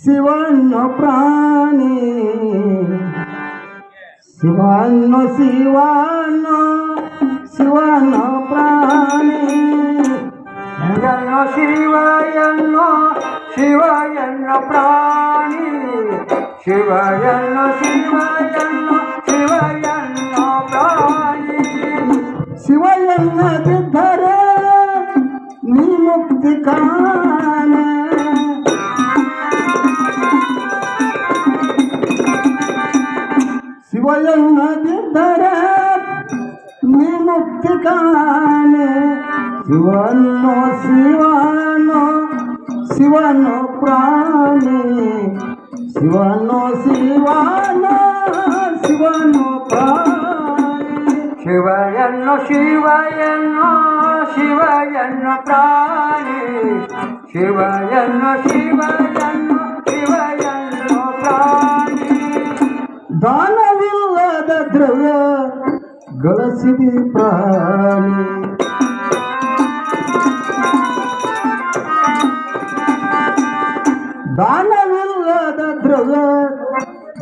ಶಿವನು ಪ್ರಾಣಿ ಶಿವನು ಶಿವನು ಶಿವನು ಪ್ರಾಣಿ ಶಿವನು ಶಿವಯನ್ನು ಶಿವಯನ್ನು ಪ್ರಾಣಿ ಶಿವಯನ್ನು ಶಿವಯನ್ನು ಶಿವಯನ್ನು ಪ್ರಾಣಿ ಶಿವಯನ್ನದಿದ್ದರೆ ನೀ ಮುಕ್ತಿ ಕಾಣೆ ಶಿವಯನ್ನದಿದ್ದರೆ ನೀ ಮುಕ್ತಿ ಕಾಣೆ ಶಿವನು ಶಿವನು ಶಿವನು ಪ್ರಾಣಿ ಶಿವನು ಶಿವನು ಶಿವನು ಪ್ರಾಣಿ ಶಿವಯನ್ನು ಶಿವಯನ್ನು ಶಿವಯನ್ನು ಪ್ರಾಣಿ ಶಿವಯನ್ನು ಶಿವಯನ್ನು ಶಿವಯನ್ನು ಪ್ರಾಣಿ ದಾನವಿಲ್ಲದ ದ್ರವ್ಯ ಗಳಿಸಿದಿ ಪ್ರಾಣಿ. ದಾನವಿಲ್ಲದ ದ್ರವ್ಯ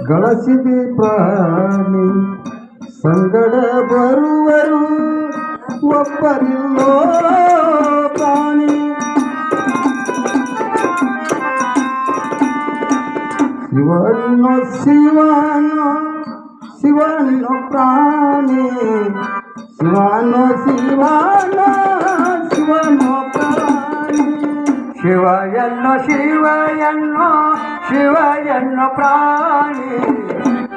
ಗಳಿಸಿದಿ ಪ್ರಾಣಿ. ಸಂಗಡ ಬರುವರು ಒಬ್ಬರಿಲ್ಲೋ ಪ್ರಾಣಿ. ಶಿವನು ಶಿವನು ಶಿವನು ಪ್ರಾಣಿ ಶಿವನು ಶಿವನು ಶಿವನು ಪ್ರಾಣಿ ಶಿವಯನ್ನು ಶಿವಯನ್ನು ಶಿವಯನ್ನು ಪ್ರಾಣಿ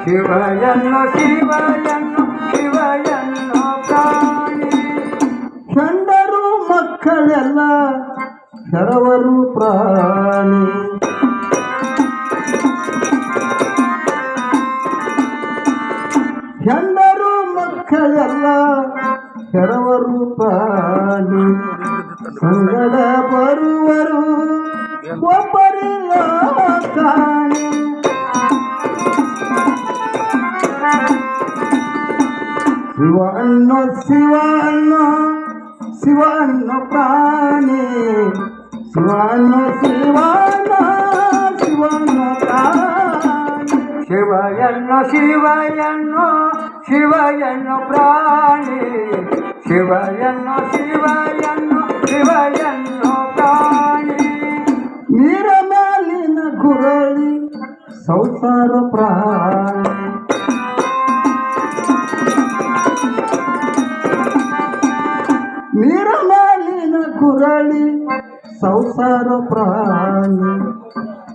ಶಿವಯನ್ನು ಶಿವಯನ್ನು ಶಿವಯನ್ನು ಪ್ರಾಣಿ ಚಂಡರು ಮಕ್ಕಳೆಲ್ಲ ಶರವರು ಪ್ರಾಣಿ ಶರವರು ಪ್ರಾಣಿ ಸಂಗಡ ಬರುವರು ಒಬ್ಬರಿಲ್ಲ ಕಾಣಿ ಶಿವನು ಶಿವನು ಶಿವನು ಪ್ರಾಣಿ ಶಿವನು ಶಿವನು ಶಿವನು ಪ್ರಾಣಿ ಶಿವಯನ್ನು ಶಿವಯನ್ನು ಶಿವಯನ್ನು ಪ್ರಾಣಿ ಶಿವಯನ್ನು ಶಿವಯನ್ನು ಶಿವಯನ್ನು ತಾಯಿ. ನೀರ ಮೇಲಿನ ಗುರಳಿ ಸಂಸಾರ ಪ್ರಾಣಿ. ನೀರ ಮೇಲಿನ ಗುರಳಿ ಸಂಸಾರ ಪ್ರಾಣಿ.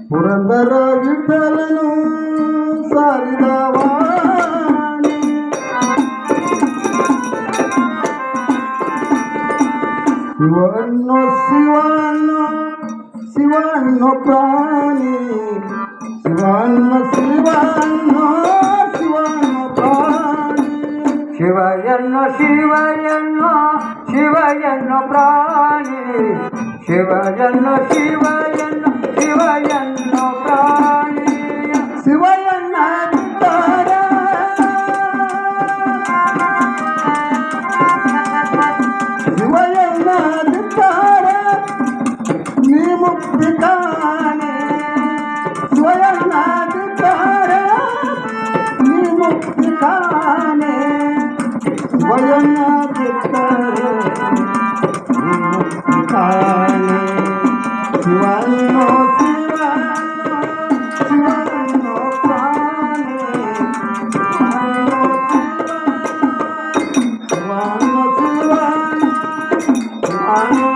ಪುರಂದರ ವಿಠಲನು ಸಾರಿದವಾಣಿ ಶಿವನು ಶಿವನು ಶಿವನು ಪ್ರಾಣಿ ಶಿವನು ಶಿವನು ಶಿವನು ಪ್ರಾಣಿ ಶಿವಯನ್ನು ಶಿವಯನ್ನು ಶಿವಯನ್ನು ಪ್ರಾಣಿ ಶಿವಯನ್ನು ಶಿವಯನ್ನು I'm not the one.